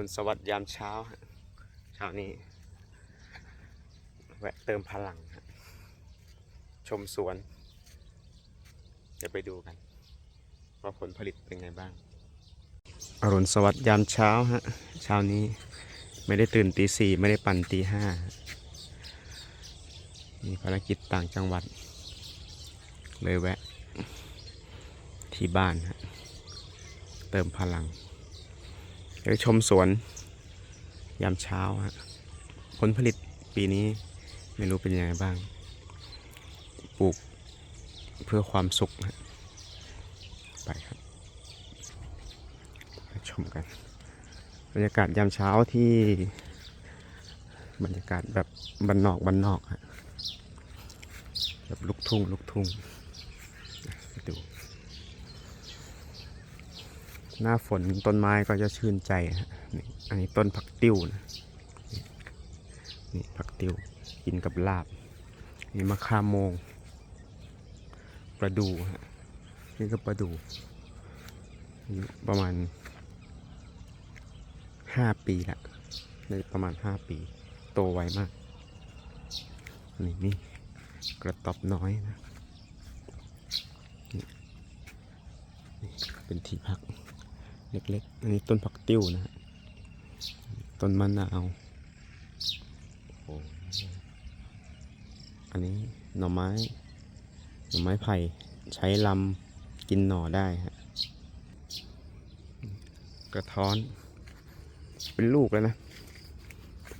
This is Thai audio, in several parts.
รุนสวัสดิ์ยามเช้าเช้านี้ แวะเติมพลัง ชมสวนจะไปดูกัน ว่าผลผลิตเป็นไงบ้าง อรุณสวัสดิ์ยามเช้าฮะเช้านี้ไม่ได้ตื่นตีสี่ไม่ได้ปั่นตีห้ามีภารกิจต่างจังหวัด เลยแวะ ที่บ้านฮะเติมพลัง ไปชมสวน ยามเช้าฮะผลผลิตปีนี้ไม่รู้เป็นยังไงบ้าง ปลูกเพื่อความสุขฮะไปครับ ชมกัน บรรยากาศยามเช้าที่ บรรยากาศแบบบันนอกบันนอกฮะแบบลุกทุ่งลุกทุ่งไปดู หน้าฝนต้นไม้ก็จะชื่นใจฮะนี่อันนี้ต้นผักติ้วนะนี่ผักติ้วกินกับลาบ นี่มะข่าโมง ประดูฮะนี่ก็ประดูประมาณห้าปีละในประมาณห้าปี โตไวมาก นี่นี่กระตอบน้อยนะนี่เป็นที่พัก เล็กๆ อันนี้ต้นผักติ้วนะฮะต้นมะนาวอ้อันนี้หน่อไม้ หน่อไม้ไผ่ใช้ลำกินหน่อได้ฮะ กระท้อน เป็นลูกแล้วนะ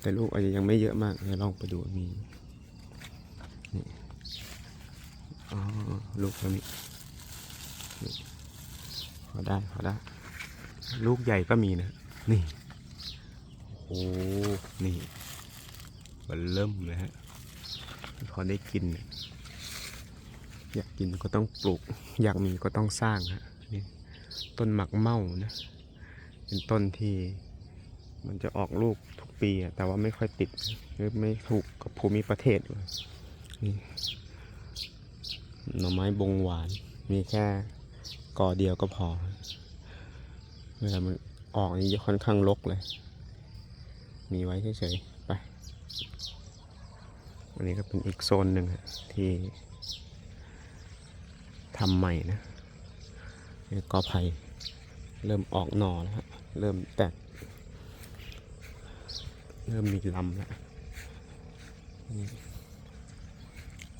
แต่ลูกอาจจะยังไม่เยอะมากเดี๋ยวลองไปดูมีนี่อ๋อลูกแล้วนี่พอได้ พอได้ ลูกใหญ่ก็มีนะ นี่ โอ้โหนี่มันเริ่มเลยฮะพอได้กิน อยากกินก็ต้องปลูก อยากมีก็ต้องสร้างฮะนี่ต้นหมักเม่านะ เป็นต้นที่มันจะออกลูกทุกปีแต่ว่าไม่ค่อยติดหรือไม่ถูกกับภูมิประเทศเลยนี่หน่อไม้บงหวาน มีแค่กอเดียวก็พอ เวลามันออกนี่จะค่อนข้างรกเลย มีไว้เฉยๆไปอันนี้ก็เป็นอีกโซนหนึ่งที่ทำใหม่นะนกอไผ่เริ่มออกหน่อแล้วเริ่มแตก เริ่มมีลำแล้ว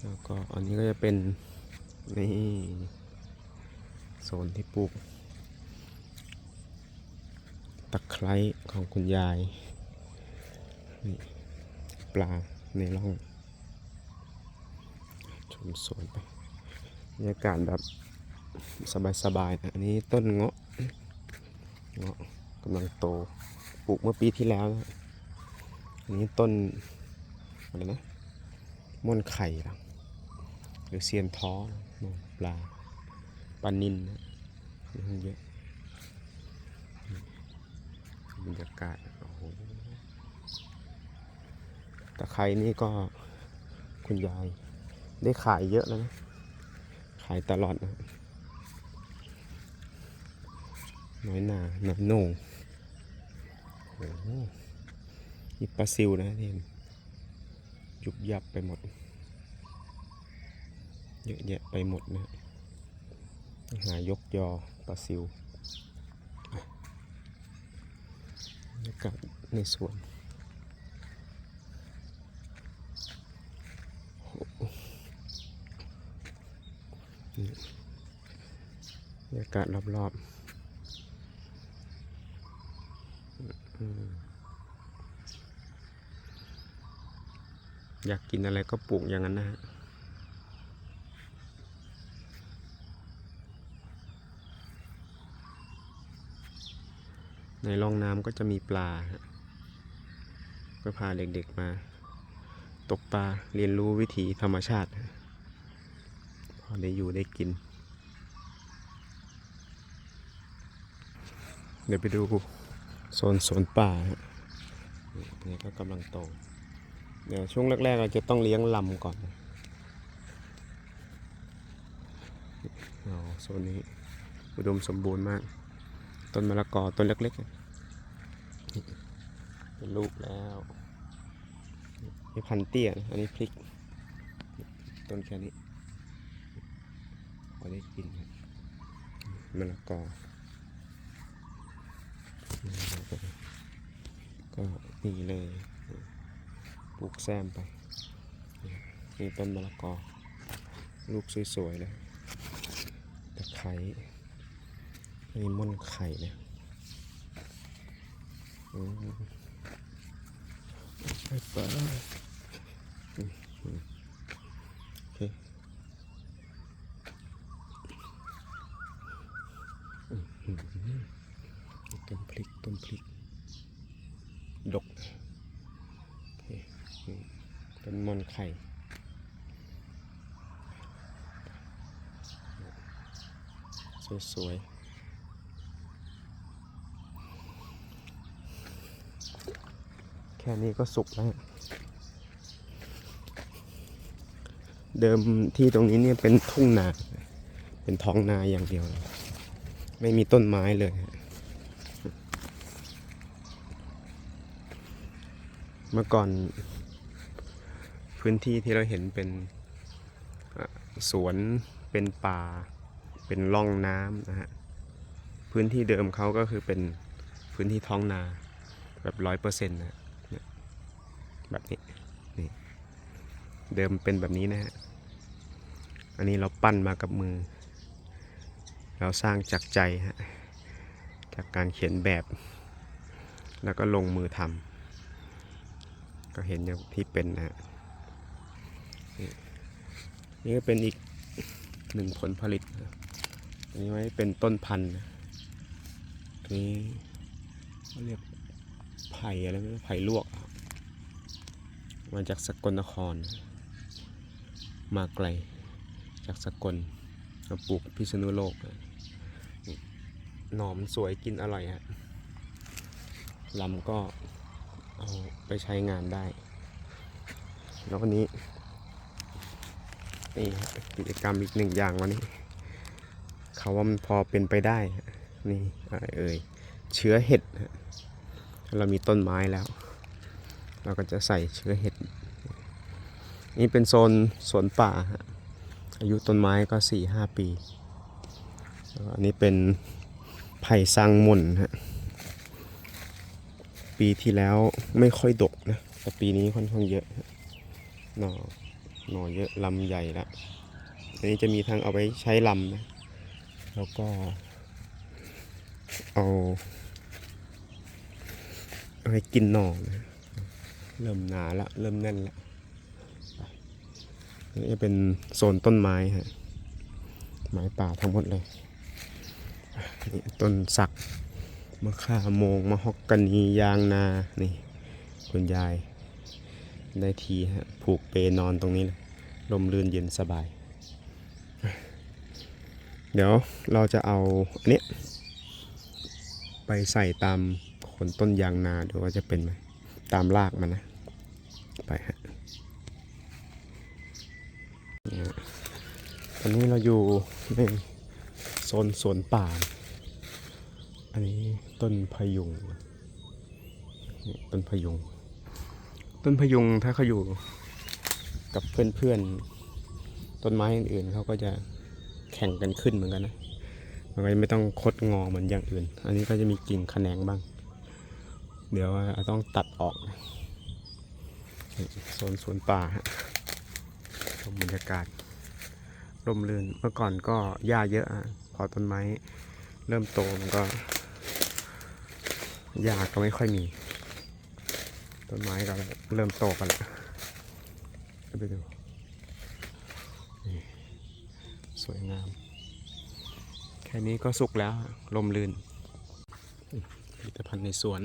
แล้วก็อันนี้ก็จะเป็นนี่โซนที่ปลูก ตะ ไคร้ของคุณยายนี่ปลาในร่องชมสวนไปบรรยากาศแบบสบายๆนะอันนี้ต้นเงาะเงาะกำลังโตปลูกเมื่อปีที่แล้วนะอันนี้ต้นอะไรนะม่อนไข่หรือเซียนท้อปลาปลานินนะเยอะ บรรยากาศโอ้โหตะไคร้นี่ก็คุณยายได้ขายเยอะแล้วนะ ขายตลอดนะ น้อยหนาน้อยโหน่งโอ้โหนี่ปลาซิวนะที่เห็นยุบยับไปหมด เยอะแยะไปหมดนะ หายกยอปลาซิว บ รยากาศในสวนบรรยากาศรอบๆ อยากกินอะไรก็ปลูกอย่างนั้นนะฮะ ในร่องน้ำก็จะมีปลาก็พาเด็กๆมา ตกปลาเรียนรู้วิถีธรรมชาติ พอได้อยู่ได้กิน เดี๋ยวไปดูโซนสวนป่าฮะนี่นี่ก็กำลังโต เดี๋ยวช่วงแรกๆเราจะต้องเลี้ยงลำก่อนอ๋อโซนนี้อุดมสมบูรณ์มาก ต้นมะละกอต้นเล็กๆเป็นลูกแล้วนี่พันธุ์เตี้ยนะอันนี้พริก ต้นแค่นี้พอได้กินครับมะละกอก็นี่เลยปลูกแซมไปนี่ต้นมะละกอ ลูกสวยๆเลยตะไคร้อั นนี้ม่อนไข่เนะอืมไปไปอืมอืมโอเคอืมอืมอืมต้นพริกต้นพริก ดกเคอืมต้นมอนไข่สวยๆ ค่นี้ก็สุกแล้วเดิมที่ตรงนี้เนี่ยเป็นทุ่งนา เป็นท้องนาอย่างเดียวเลยไม่มีต้นไม้เลย เมื่อก่อนพื้นที่ที่เราเห็นเป็นสวนเป็นป่า เป็นร่องน้ำนะฮะ พื้นที่เดิมเขาก็คือเป็นพื้นที่ท้องนาแบบร้อยเปอร์เซ็นต์นะ แบบนี้นี่เดิมเป็นแบบนี้นะฮะอันนี้เราปั้นมากับมือ เราสร้างจากใจฮะจากการเขียนแบบ แล้วก็ลงมือทำก็เห็นอย่างที่เป็นนะฮะนี่ก็เป็นอีกหนึ่งผลผลิตอันนี้ไว้เป็นต้นพันธุ์นะอันนี้เขาเรียกไผ่อะไรไม่รู้ไผ่ลวก มาจากสกลนคร มาไกล จากสกลมาปลูกพิษณุโลกนะนี่หนอมสวยกินอร่อยฮะลำก็เอาไปใช้งานได้ แล้ววันนี้นี่กิจกรรมอีกหนึ่งอย่างวันนี้ เขาว่ามันพอเป็นไปได้ นี่อะไรเอ่ยเชื้อเห็ดเรามีต้นไม้แล้ว เราก็จะใส่เชื้อเห็ด นี่เป็นโซนสวนป่าอายุต้นไม้ก็สี่ห้าปี อันนี้เป็นไผ่สร้างมุนฮะ ปีที่แล้วไม่ค่อยดกนะ แต่ปีนี้ค่อนข้างเยอะ หน่อ หน่อเยอะลำใหญ่ละอันนี้จะมีทั้งเอาไว้ใช้ลำนะ แล้วก็ เอาเอาไปกินหน่อนะ เริ่มหนาละเริ่มแน่นละอันนี้จะเป็นโซนต้นไม้ฮะไม้ป่าทั้งหมดเลยนี่ต้นสักมะข่าโมงมะฮอกกานียางนานี่คุณยายได้ทีฮะผูกเปนอนตรงนี้เลยลมลื่นเย็นสบาย เดี๋ยวเราจะเอาอันนี้ไปใส่ตามโคนต้นยางนาดูว่าจะเป็นไหม ตามรากมันนะ ไปฮะตอนนี้เราอยู่ในโซนสวนป่า อันนี้ต้นพยุงต้นพยุง ต้นพยุงถ้าเขาอยู่กับเพื่อนๆ ต้นไม้อื่นๆเขาก็จะแข่งกันขึ้นเหมือนกันนะ มันก็ไม่ต้องคดงอเหมือนอย่างอื่น อันนี้ก็จะมีกิ่งแขนงบ้าง เดี๋ยวต้องตัดออกโซนสวนป่าฮะชมบรรยากาศร่มรื่นเมื่อก่อนก็หญ้าเยอะพอต้นไม้เริ่มโตมันก็หญ้าก็ไม่ค่อยมี ต้นไม้ก็เริ่มโตกันแล้วไปดูสวยงาม แค่นี้ก็สุกแล้วลมลื่นผลิตภัณฑ์ในสวน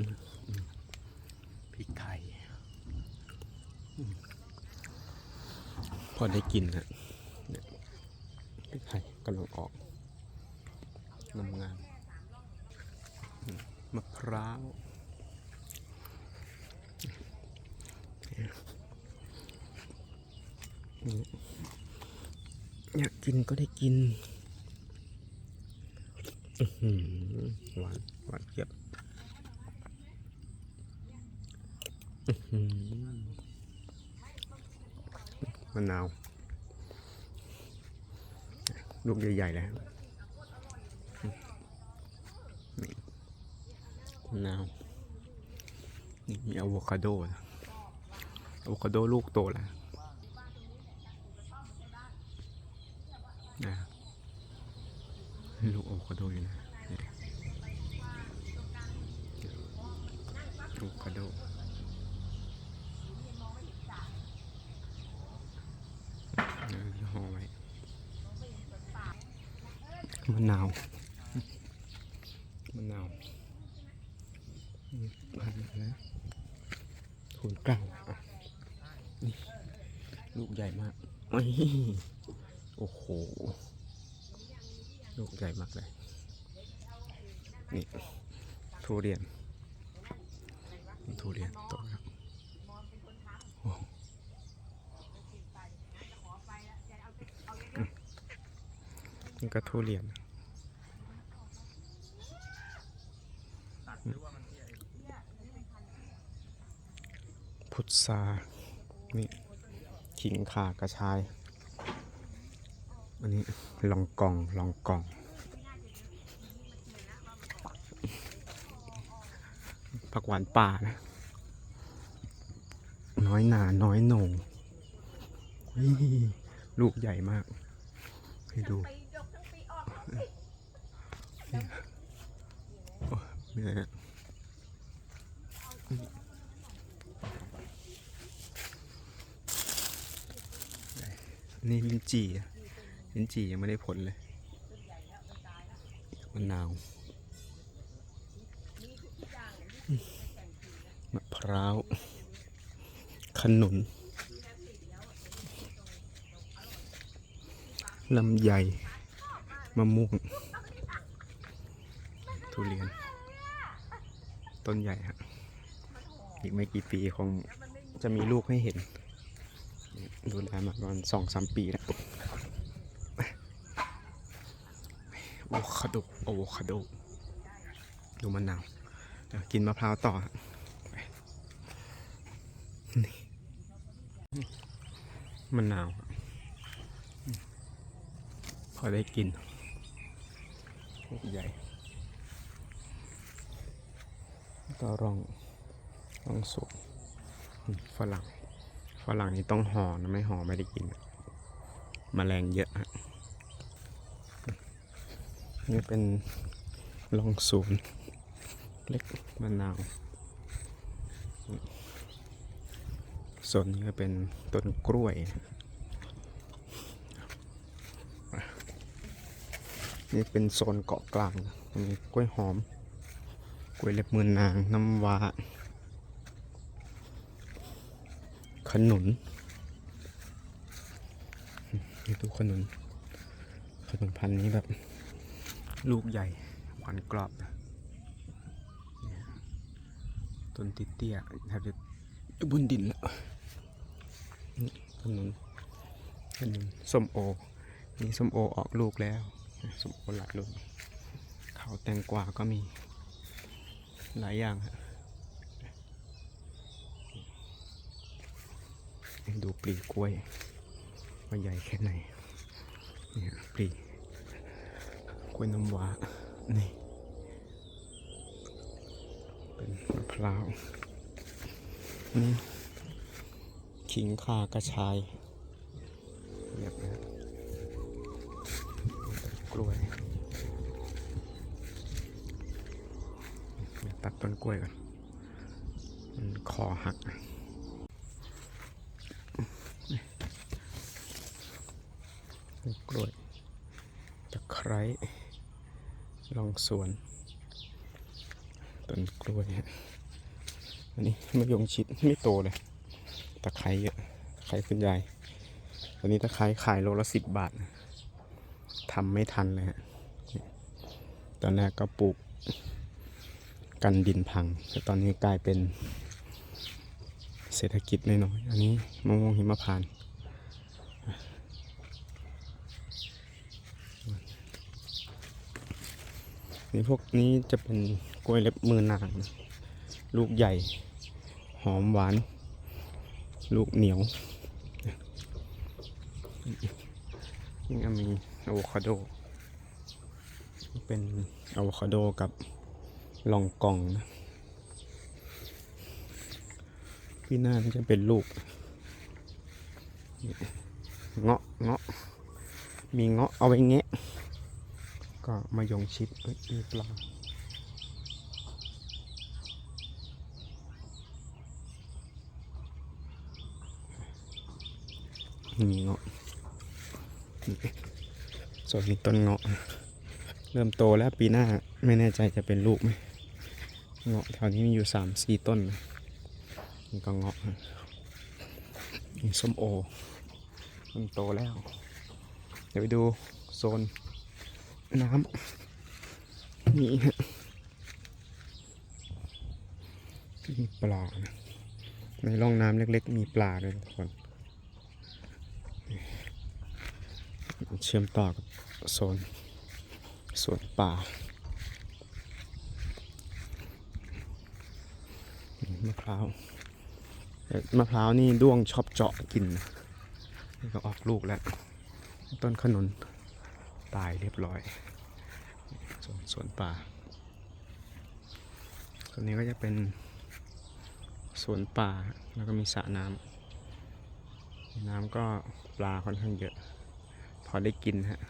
ริกไทย พอได้กินฮะพริกไทยกำลังออกงามงามมะพร้าวอยากกินก็ได้กินอื้อหือหวานหวานเจี๊ยบ มะนาวลูกใหญ่ๆเลยครับนี่มะนาวมีอะโวคาโดนะอะโวคาโดลูกโตแล้วนะลูกอะโวคาโดอยู่นะอะโวคาโด เออห่อไว้มะนาวมะนาวนี่พันนะทุนกลางอะนี่ลูกใหญ่มากนี่โอ้โห ลูกใหญ่มากเลย นี่ทุเรียนทุเรียนโตแล้วโอ้นี่ก็ทุเรียน พุทรานี่ขิงข่ากระชาย อันนี้ลองกองลองกอง ผักหวานป่านะ น้อยหนาน้อยโหน่งนี่ลูกใหญ่มาก ให้ดูเนี่ยนี่ลิ้น จี่ะลิ้นจี่ยังไม่ได้ผลเลยมะนาวมะพร้าวขนุนลำไยมะม่วง ทุเรียน ต้นใหญ่ฮะอีกไม่กี่ปีคงจะมีลูกให้เห็น ดูแลมาประมาณสองสามปีแล้ว โอโคโดโอโวคาโด ดูมะนาวเดี๋ยวกินมะพร้าวต่อนี่มะนาว พอได้กินใหญ่ก็ลองลองสุกฝรั่ง ฝรั่งนี่ต้องห่อนะไม่ห่อไม่ได้กินอะแมลงเยอะฮะ นี่เป็นลองศูนย์เล็กมะนาว ส่วนนี้ก็เป็นต้นกล้วย นี่เป็นโซนเกาะกลางมีกล้วยหอม กล้วยเล็บมือนางน้ำว้าขนุนนี่ดูขนุนขนุนพันธุ์นี้แบบ ลูกใหญ่หวานกรอบต้นติเตี้ยแทบจะบนดินแล้วนี่ขนุนขนุนส้มโอ นี่ส้มโอออกลูกแล้วส้มโอหลายลูกเขาแตงกวาก็มีหลายอย่างดูปลีกล้วยว่าใหญ่แค่ไหนนี่ฮะปลีก ล้วยน้ำว้านี่ เป็นมะพร้าวนี่ขิงข่ากระชายเรียบนะกล้วยตัดต้นกล้วยก่อนมันคอหักกล้วยตะไคร้ ลองสวนต้นกล้วยอันนี้มะยงชิดไม่โตเลยตะไคร้เยอะตะไคร้คุณยายตอนนี้ตะไคร้ขายโลละสิบบาททำไม่ทันเลยฮะตอนแรกก็ปลูกกันดินพังแต่ตอนนี้กลายเป็นเศรษฐกิจน้อยๆอันนี้มะม่วงหิมะพานต์ นี่พวกนี้จะเป็นกล้วยเล็บมือนาง ลูกใหญ่ หอมหวาน ลูกเหนียวนี่ก็มีอะโวคาโด เป็นอะโวคาโดกับลองกองนะพี่หน้าก็จะเป็นลูก เงาะเงาะ มีเงาะเอาไว้แงะ ก็มายงชิดเอ้ยมีปลามีเงาะส่วนนี้ต้นเงาะ เริ่มโตแล้วปีหน้าไม่แน่ใจจะเป็นลูกไหมเงาะแถวนี้มีอยู่สามสี่ต้นนี่ก็เงาะนี่ส้มโอเริ่มโตแล้ว เดี๋ยวไปดูโซน น้ำนี่ฮะมีปลานะในร่องน้ำเล็กๆ มีปลาด้วยทุกคน เชื่อมต่อกับโซนสวนป่า มะพร้าว มะพร้าวนี่ด้วงชอบเจาะกินนะนี่ก็ออกลูกแล้ว ต้นขนุน ตายเรียบร้อยสวนสวนป่าส่วนนี้ก็จะเป็นสวนป่าแล้วก็มีสระน้ำน้ำก็ปลาค่อนข้างเยอะ พอได้กินฮะ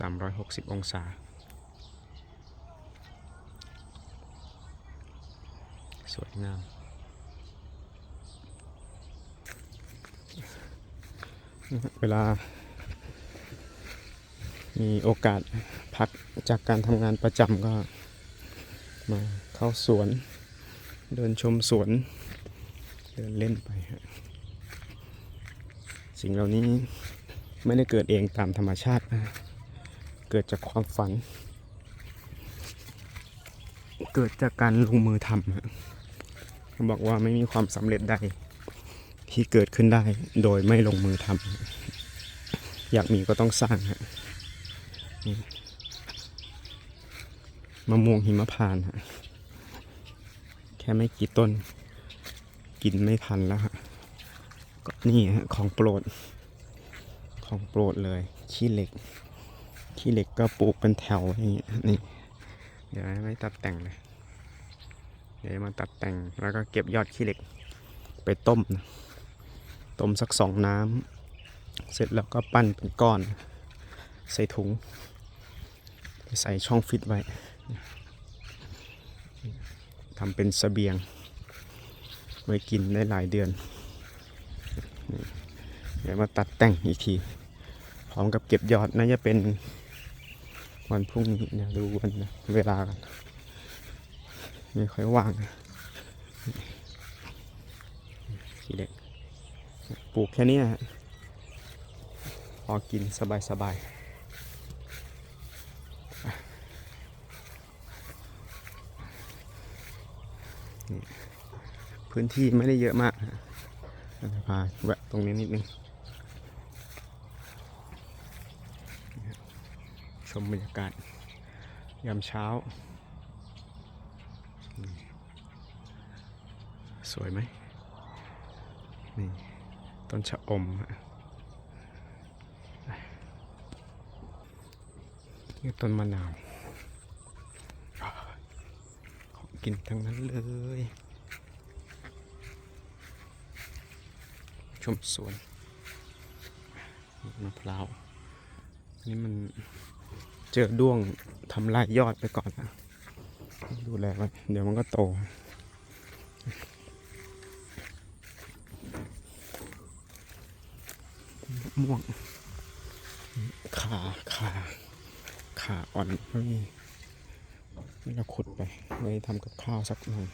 360 องศา สวยงาม เวลา มีโอกาสพักจากการทำงานประจำก็มาเข้าสวน เดินชมสวน เดินเล่นไปฮะสิ่งเหล่านี้ไม่ได้เกิดเองตามธรรมชาตินะเกิดจากความฝัน เกิดจากการลงมือทำฮะเขาบอกว่าไม่มีความสำเร็จใดที่เกิดขึ้นได้โดยไม่ลงมือทำอยากมีก็ต้องสร้างฮะ มะม่วงหิมะพานต์ฮะแค่ไม่กี่ต้น กินไม่ทันแล้วฮะก็นี่ฮะของโปรด ของโปรดเลย ขี้เหล็ก ขี้เหล็กก็ปลูกเป็นแถวอย่างเงี้ยนี่ เดี๋ยวไม่ตัดแต่งเลย เดี๋ยวมาตัดแต่งแล้วก็เก็บยอดขี้เหล็กไปต้มนะต้มสักสองน้ำเสร็จแล้วก็ปั้นเป็นก้อน ใส่ถุง ใส่ช่องฟิตไว้ทำเป็นเสบียง ไว้กินได้หลายเดือน เดี๋ยวมาตัดแต่งอีกที พร้อมกับเก็บยอดน่าจะเป็นวันพรุ่งนี้เนี่ยดูวันเวลากันไม่ค่อยว่างนะทีเด็กปลูกแค่นี้ฮะพอกินสบายสบายๆนี่ พื้นที่ไม่ได้เยอะมากนะพาแวะตรงนี้นิดนึง ชมบรรยากาศ ยามเช้า สวยไหมนี่ต้นชะอมนี่ต้นมะนาว ของกินทั้งนั้นเลย ชมสวนมะพร้าวนี่มันเจอด้วงทำลายยอดไปก่อนนะดูแลไว้เดี๋ยวมันก็โตม่วงขาขาขาอ่อนก็มีนี่เราขุดไปไว้ทำกับข้าวสักหน่อย